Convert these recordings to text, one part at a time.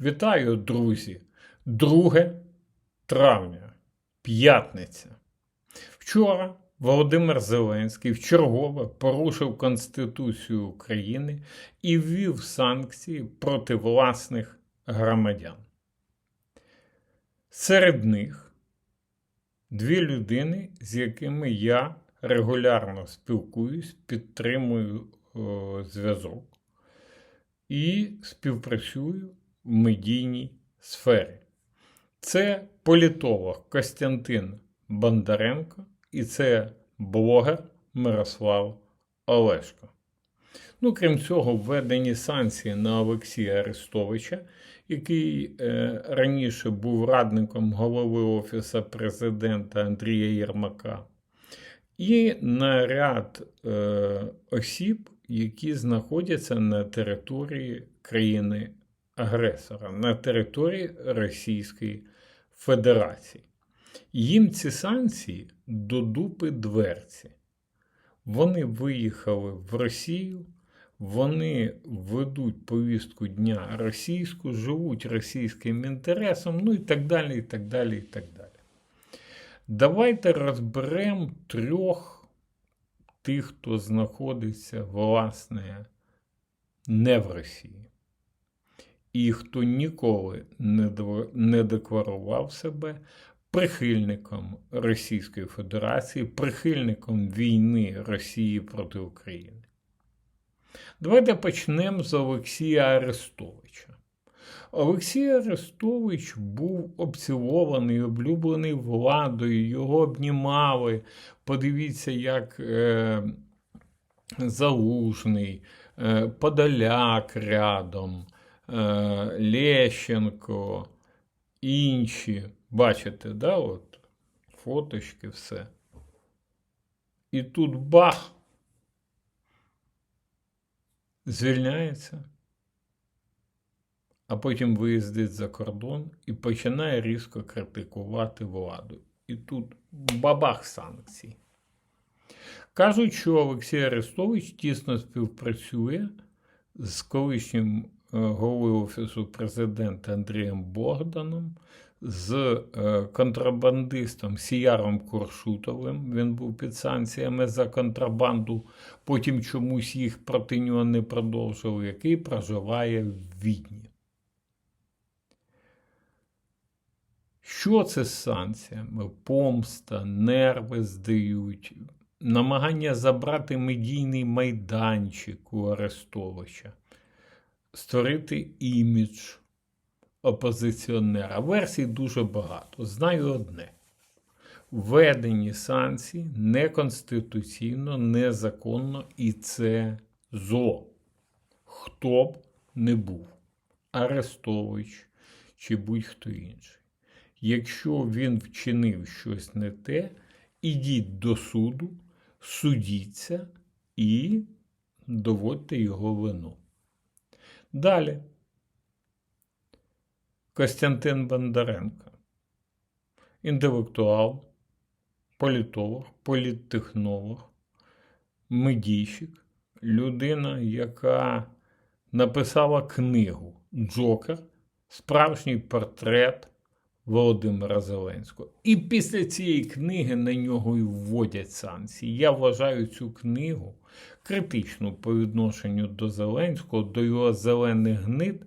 Вітаю, друзі! 2 травня, п'ятниця. Вчора Володимир Зеленський вчергове порушив Конституцію України і ввів санкції проти власних громадян. Серед них дві людини, з якими я регулярно спілкуюсь, підтримую о, зв'язок і співпрацюю медійній сфері. Це політолог Костянтин Бондаренко і це блогер Мирослав Олешко. Ну, крім цього, введені санкції на Олексія Арестовича, який е, раніше був радником голови Офісу президента Андрія Єрмака, і на ряд е, осіб, які знаходяться на території країни-агресора, на території Російської Федерації. Їм ці санкції до дупи дверці. Вони виїхали в Росію, вони ведуть повістку дня російську, живуть російським інтересом, ну і так далі, і так далі, і так далі. Давайте розберемо трьох тих, хто знаходиться, власне, не в Росії. І хто ніколи не декларував себе прихильником Російської Федерації, прихильником війни Росії проти України. Давайте почнемо з Олексія Арестовича. Олексій Арестович був обцілований, облюблений владою, його обнімали. Подивіться, як е, Залужний, е, Подоляк рядом, Лещенко, інші. Бачите, да, от, фоточки, все. І тут бах! Звільняється а потім виїздить за кордон і починає різко критикувати владу. І тут бабах санкцій. Кажуть, що Олексій Арестович тісно співпрацює з колишнім е, головою Офісу президента Андрієм Богданом, з е, контрабандистом Сіяром Коршутовим. Він був під санкціями за контрабанду, потім чомусь їх проти нього не продовжили, який проживає в Відні. Що це з санкціями? Помста, нерви здають, намагання забрати медійний майданчик у Арестовича, створити імідж опозиціонера. Версій дуже багато. Знаю одне: введені санкції неконституційно, незаконно і це зло. Хто б не був Арестович чи будь-хто інший. Якщо він вчинив щось не те, ідіть до суду, судіться і доводьте його вину. Далі. Костянтин Бондаренко. Інтелектуал, політолог, політтехнолог, медійщик, людина, яка написала книгу Джокер, справжній портрет. Володимира Зеленського. І після цієї книги на нього і вводять санкції. Я вважаю цю книгу критичну по відношенню до Зеленського, до його зелених гнид,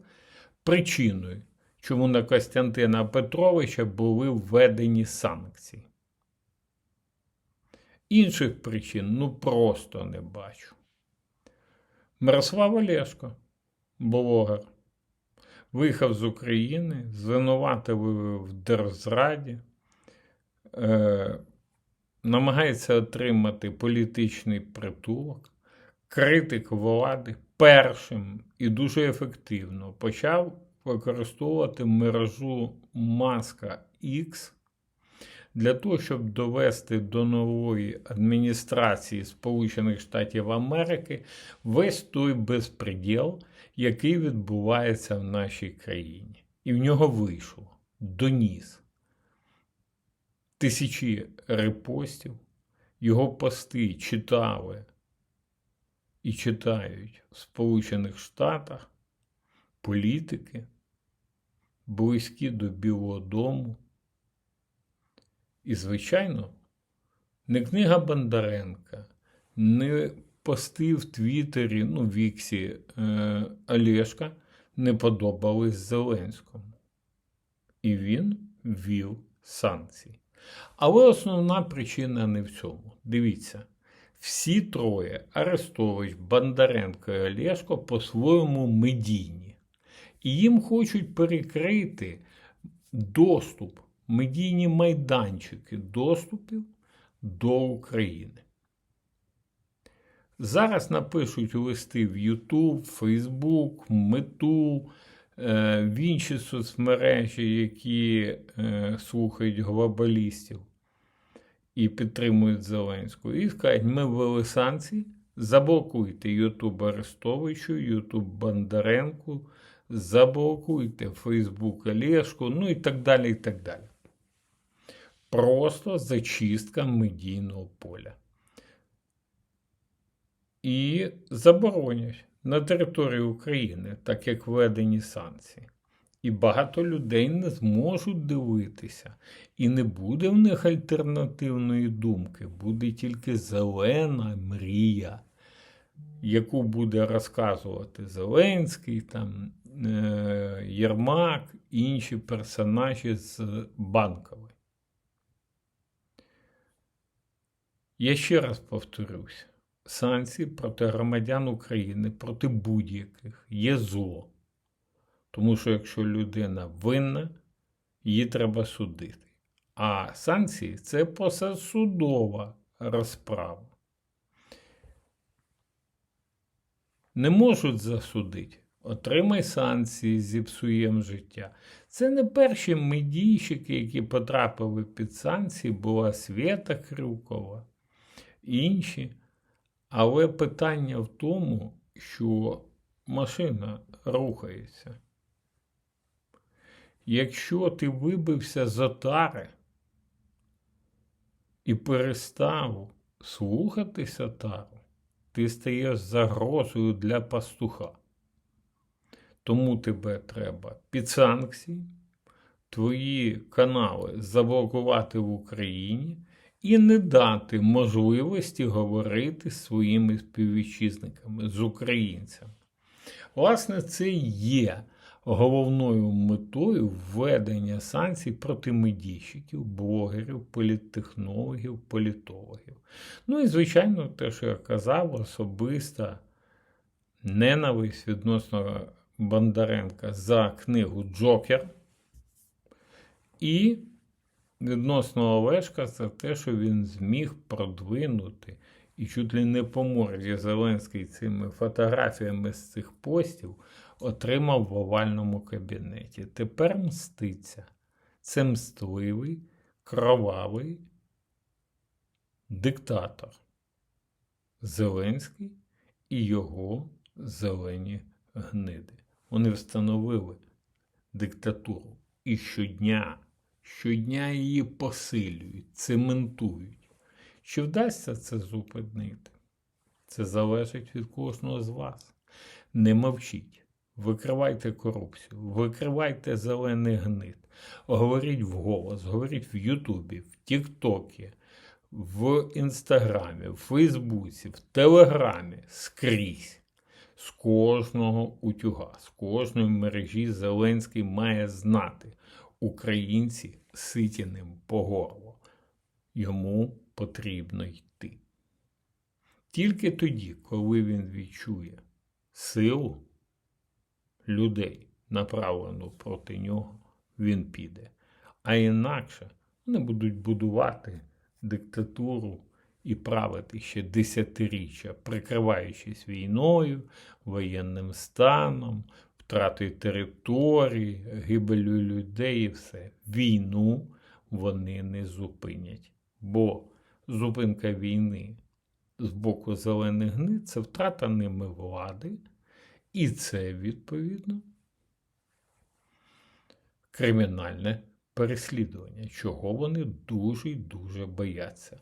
причиною, чому на Костянтина Петровича були введені санкції. Інших причин ну просто не бачу. Мирослав Олешко, блогер виїхав з України, звинуватили в держзраді, е, намагається отримати політичний притулок, критик влади першим і дуже ефективно почав використовувати мережу Маска X для того, щоб довести до нової адміністрації Сполучених Штатів Америки весь той безпреділ, який відбувається в нашій країні. І в нього вийшло доніс тисячі репостів, його пости читали і читають в Сполучених Штатах політики, близькі до Білого Дому. І, звичайно, не книга Бондаренка, не пости в Твіттері, ну, Віксі е, Олешка не подобались Зеленському. І він ввів санкції. Але основна причина не в цьому. Дивіться, всі троє Арестович, Бондаренко і Олешко по-своєму медійні. І їм хочуть перекрити доступ, медійні майданчики доступів до України. Зараз напишуть листи в YouTube, Facebook, Мету, е, в інші соцмережі, які е, слухають глобалістів і підтримують Зеленського, і скажуть, ми ввели санкції, заблокуйте Ютуб Арестовичу, Ютуб Бондаренку, заблокуйте Фейсбук Олешку, ну і так далі, і так далі. Просто зачистка медійного поля. І заборонять на території України, так як введені санкції. І багато людей не зможуть дивитися. І не буде в них альтернативної думки, буде тільки зелена мрія, яку буде розказувати Зеленський, там, е- Єрмак, інші персонажі з Банкової. Я ще раз повторюся: санкції проти громадян України, проти будь-яких є зло. Тому що якщо людина винна, її треба судити. А санкції це посадсудова розправа. Не можуть засудити. Отримай санкції, зіпсуєм життя. Це не перші медійщики, які потрапили під санкції, була Свята Крюкова, інші. Але питання в тому, що машина рухається. Якщо ти вибився з отари і перестав слухатися тару, ти стаєш загрозою для пастуха. Тому тебе треба під санкції, твої канали заблокувати в Україні і не дати можливості говорити своїми співвітчизниками, з українцями. Власне, це є головною метою введення санкцій проти медійщиків, блогерів, політтехнологів, політологів. Ну і, звичайно, те, що я казав, особиста ненависть відносно Бондаренка за книгу Джокер. І відносно Олешка за те, що він зміг продвинути і чуть ли не по морді Зеленський цими фотографіями з цих постів отримав в овальному кабінеті. Тепер мститься. Це мстливий, кровавий диктатор Зеленський і його зелені гниди. Вони встановили диктатуру і щодня, щодня її посилюють, цементують. Чи вдасться це зупинити? Це залежить від кожного з вас. Не мовчіть. Викривайте корупцію, викривайте зелений гнит, говоріть вголос, говоріть в Ютубі, в Тіктокі, в Інстаграмі, в Фейсбуці, в Телеграмі скрізь. З кожного утюга, з кожної мережі Зеленський має знати, українці ситі ним по горло. Йому потрібно йти. Тільки тоді, коли він відчує силу людей, направлену проти нього, він піде. А інакше вони будуть будувати диктатуру і правити ще десятиріччя, прикриваючись війною, воєнним станом, втратою території, гибелю людей і все. Війну вони не зупинять. Бо зупинка війни з боку зелених гнит це втрата ними влади. І це, відповідно, кримінальне переслідування, чого вони дуже і дуже бояться.